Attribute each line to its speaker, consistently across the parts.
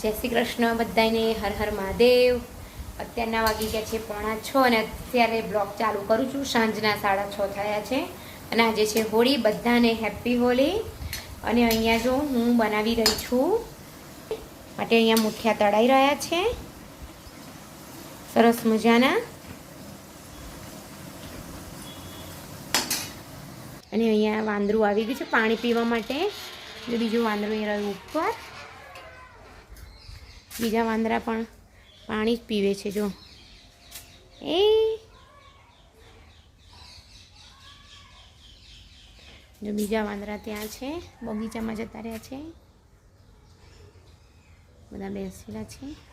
Speaker 1: જય શ્રી કૃષ્ણ બધાને હર હર મહાદેવ. અત્યારના વાગી ગયા છે પોણા છ અને અત્યારે બ્લોગ ચાલુ કરું છું. સાંજના સાડા છ થયા છે અને આજે છે હોળી. બધાને હેપી હોળી. અને અહીંયા જો હું બનાવી રહી છું. માટે અહીંયા મુઠિયા તળાઈ રહ્યા છે. સરસ મજાના. અને અહીંયા વાંદરું આવી ગયું છે પાણી પીવા માટે. બીજું વાંદરું એ રહ્યું ઉપર. બીજા વાંદરા પણ પાણી જ પીવે છે, જો. એ. જો બીજા વાંદરા ત્યાં છે, બગીચામાં જતા રહ્યા છે. બધા બેસેલા છે.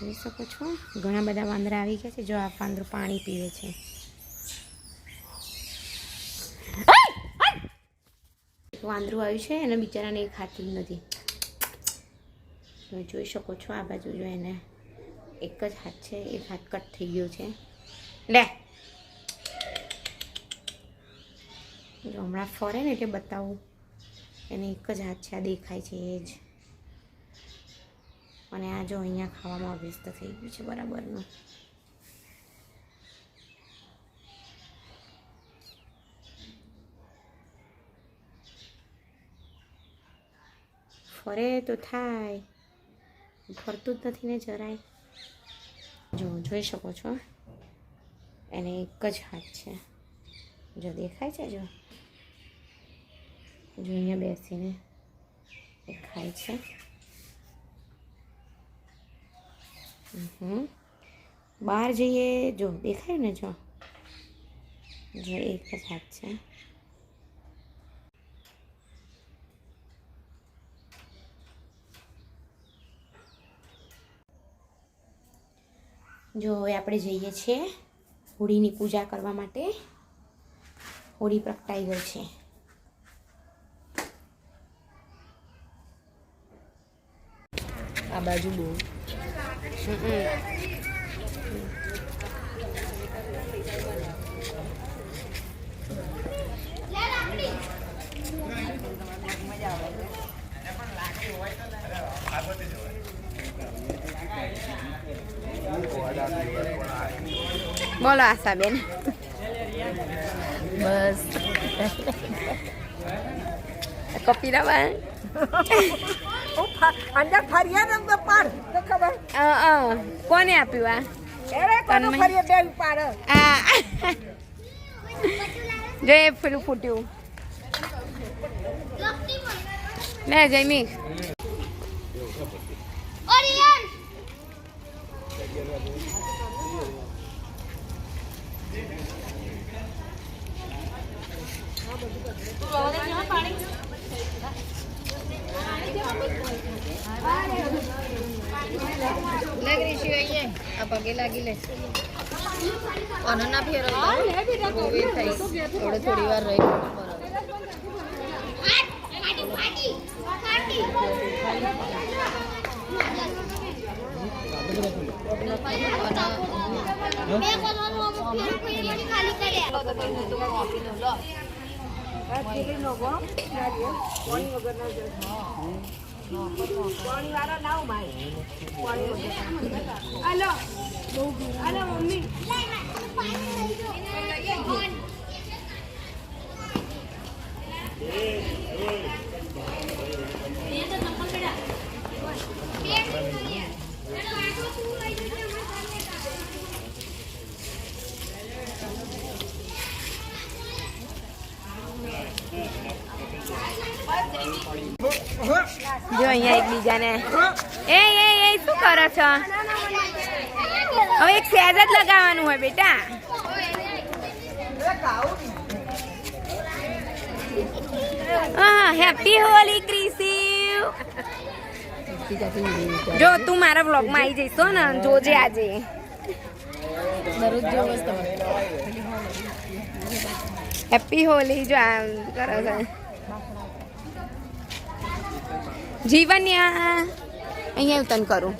Speaker 1: જોઈ શકો છો, ઘણા બધા વાંદરા આવી ગયા છે, જો આ વાંદરું પાણી પીવે છે. વાંદરું આવ્યું છે, એને બિચારાને એ ખાતું નથી. તમે જોઈ શકો છો, આ બાજુ જો એને એક જ હાથ છે, એક હાથ કટ થઈ ગયો છે. લે. જો હમણાં ફરે ને એટલે બતાવું. એને એક જ હાથ છે, આ દેખાય છે એ જ. અને આ જો અહીંયા ખાવામાં અભ્યસ્ત થઈ ગયું છે બરાબરનું. ફરે તો થાય. ફરતું જ નથી ને જરાય. જો, જોઈ શકો છો. એને એક જ હાથ છે. જો, દેખાય છે જો? જો, અહીંયા બેસીને એ ખાય છે બહાર જઈએ, જો, દેખાય ને જો? જો, એક જ હાથ છે. જો હવે આપણે જઈએ છીએ હોળીની પૂજા કરવા માટે. હોળી પ્રગટાઈ ગઈ છે.
Speaker 2: આ બાજુ બહુ.
Speaker 1: બોલો આશાબેન
Speaker 2: બસ
Speaker 1: કપિલાબેન
Speaker 3: અંદર ફરિયા ને પાડ તો ખબર
Speaker 1: કોને આપ્યું આ જો એ પેલું ફૂટ્યું લે જયમી
Speaker 2: છે અહીંયા આ પગે લાગી લે. આનો ના ફેરવતા ગોવે થઈ થોડે થોડી વાર રહી.
Speaker 3: લાવ ભાઈ પાણી વગર
Speaker 1: જો અહીંયા એકબીજાને. એ એ એ, શું કરો છો? હવે એક સેજ જ લગાવવાનું હોય બેટા. હેપી હોલી ક્રિસી જો, તું મારા વ્લોગમાં આવી જઈશો ને, જોજે આજે. હેપી હોલી, જો આમ કરો જીવન્યા. અહીંયા હું તને કરું.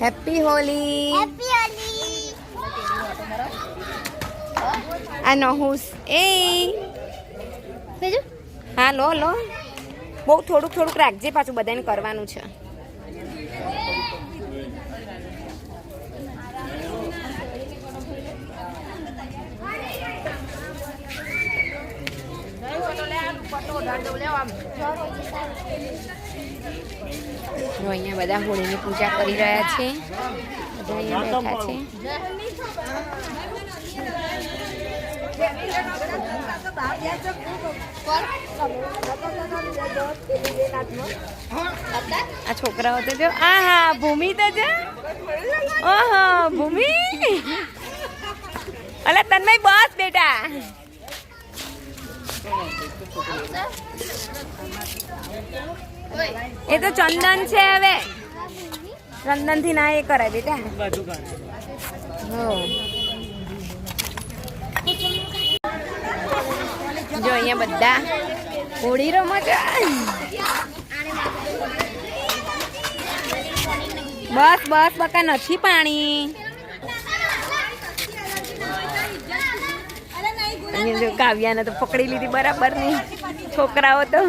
Speaker 1: હેપી હોલી આ નહુસ એ. હા લો લો. બહુ થોડુંક થોડુંક રાખજે પાછું બધાને કરવાનું છે. જો અહીંયા બધા હોળીની પૂજા કરી રહ્યા છે. બધા અહીંયા બેઠા છે આ છોકરાઓ તો જો આ હા ભૂમિ તો છે ઓહો ભૂમિ. અલા તન્મય બસ બેટા. એ તો ચંદન છે હવે. ચંદનથી ના એ કરાય બેટા. જો અહીંયા બધા હોળી રમો બસ બસ, બકા નથી પાણી. અહીંયા જો કાવ્યાને તો પકડી લીધી બરાબર નહીં છોકરાઓ તો.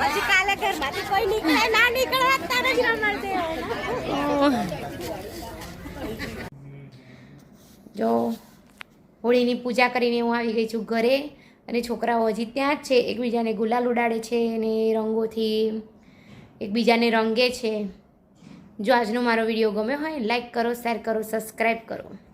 Speaker 3: પછી કાલે ઘરમાંથી કોઈ નીકળે ના નીકળે તારે જ રમાડते
Speaker 1: જો હોળીની પૂજા કરીને હું આવી ગઈ છું ઘરે અને છોકરાઓ હજી ત્યાં જ છે. એકબીજાને ગુલાલ ઉડાડે છે અને રંગોથી એકબીજાને રંગે છે. જો આજનો મારો વીડિયો ગમ્યો હોય લાઈક કરો શેર કરો સબસ્ક્રાઈબ કરો.